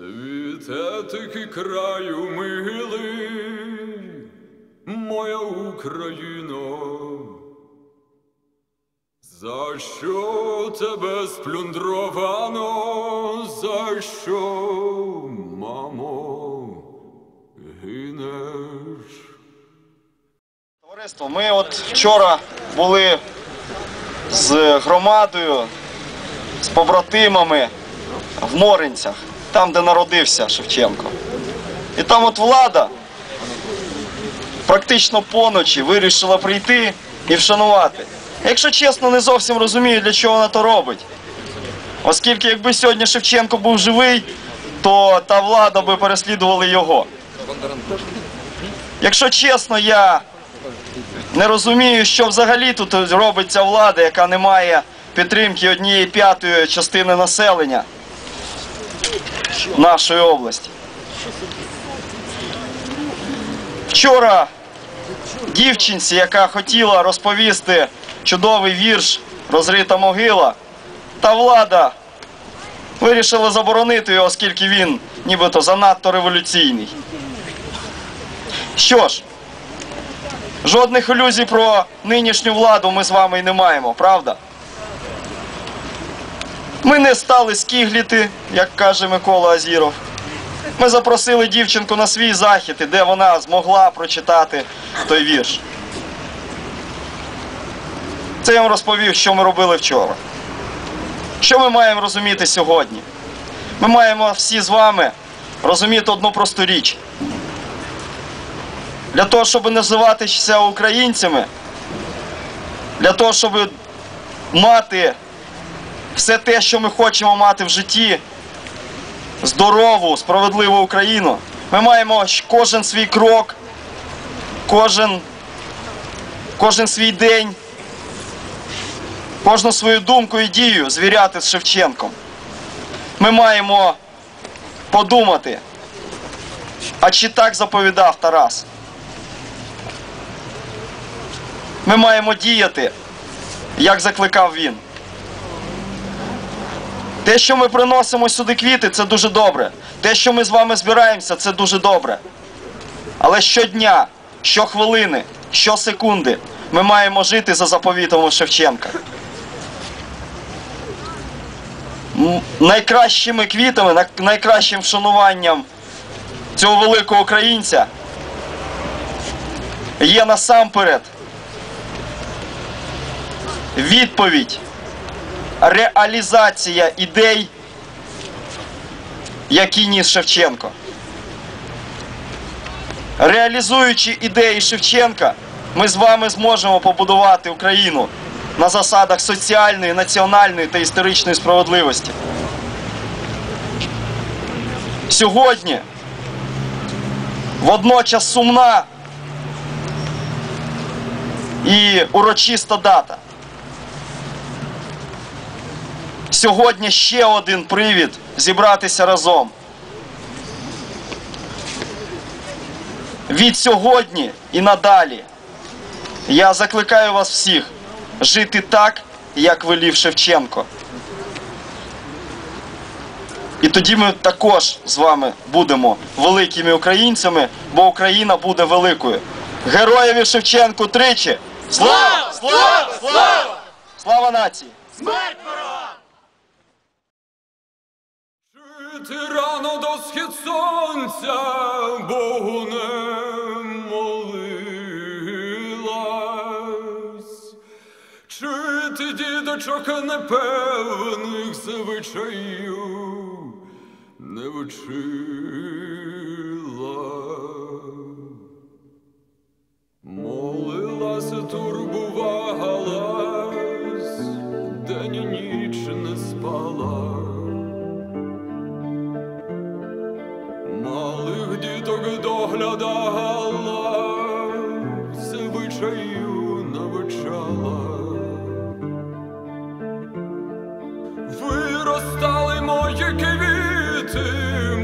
Світе таки краю милий, моя Україно, за що тебе сплюндровано, за що, мамо, гинеш? Товариство, ми от вчора були з громадою, з побратимами в Моринцях, там, де народився Шевченко. І там от влада практично поночі вирішила прийти і вшанувати. Якщо чесно, не зовсім розумію, для чого вона то робить. Оскільки якби сьогодні Шевченко був живий, то та влада би переслідувала його. Якщо чесно, я не розумію, що взагалі тут робить ця влада, яка не має підтримки однієї п'ятої частини населення нашої області. Вчора дівчинці, яка хотіла розповісти чудовий вірш Розрита могила, та влада вирішила заборонити його, оскільки він нібито занадто революційний. Що ж, Жодних ілюзій про нинішню владу ми з вами і не маємо, правда? Ми не стали скігліти, як каже Микола Азіров. Ми запросили дівчинку на свій захід, і де вона змогла прочитати той вірш. Це я вам розповів, що ми робили вчора. Що ми маємо розуміти сьогодні? Ми маємо всі з вами розуміти одну просту річ. Для того, щоб називатися українцями, для того, щоб мати все те, що ми хочемо мати в житті, здорову, справедливу Україну, ми маємо кожен свій крок, кожен, кожен свій день, кожну свою думку і дію звіряти з Шевченком. Ми маємо подумати, а чи так заповідав Тарас? Ми маємо діяти, як закликав він. Те, що ми приносимо сюди квіти, це дуже добре. Те, що ми з вами збираємося, це дуже добре. Але щодня, щохвилини, щосекунди ми маємо жити за заповітами Шевченка. Найкращими квітами, найкращим вшануванням цього великого українця є насамперед відповідь, реалізація ідей, які ніс Шевченко. Реалізуючи ідеї Шевченка, ми з вами зможемо побудувати Україну на засадах соціальної, національної та історичної справедливості. Сьогодні водночас сумна і урочиста дата. Сьогодні ще один привід зібратися разом. Від сьогодні і надалі я закликаю вас всіх жити так, як велів Шевченко. І тоді ми також з вами будемо великими українцями, бо Україна буде великою. Героєві Шевченку тричі! Слава! Слава! Слава! Слава нації! Жити рано до схід сонця, Богу не молилась. Чити діточок непевних звичаїв не вчила. Молилася, турбувалась, день ніч не спала. Доглядала, звичаю навчала. Виростали мої квіти,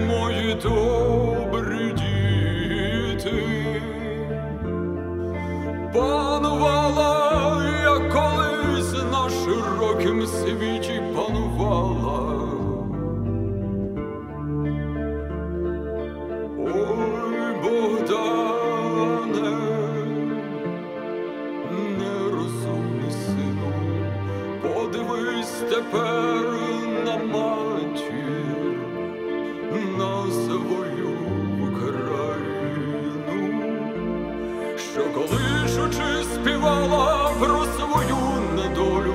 мої добрі діти. Панувала, як колись на широкім світі панувала. Дивись тепер на матір, на свою країну, що колишучи співала про свою недолю,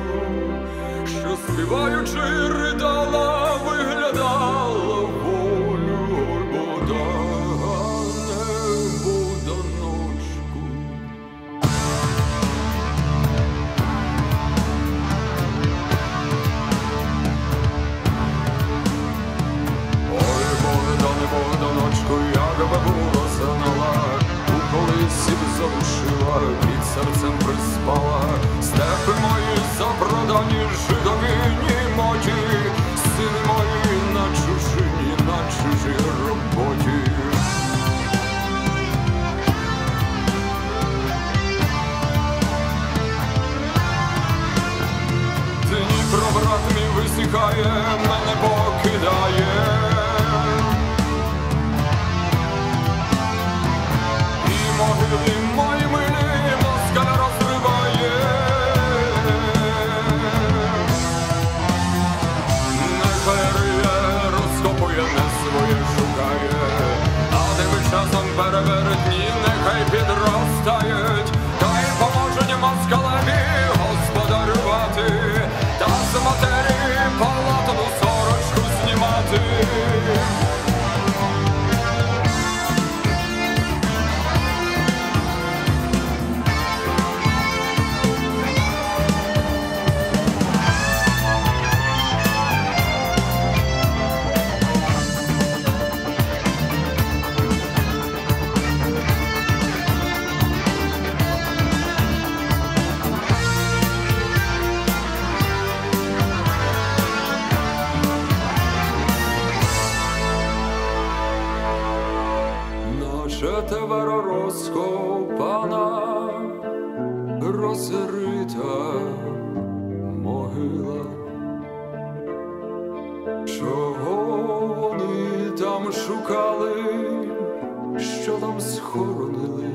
що співаючи ридала. Серцем приспала, степи мої запродані жидовині моті, сини мої на чужині, на чужій роботі. Дніпро, брат мій висихає, мене господарювати, та з матері шукали, що там схоронили?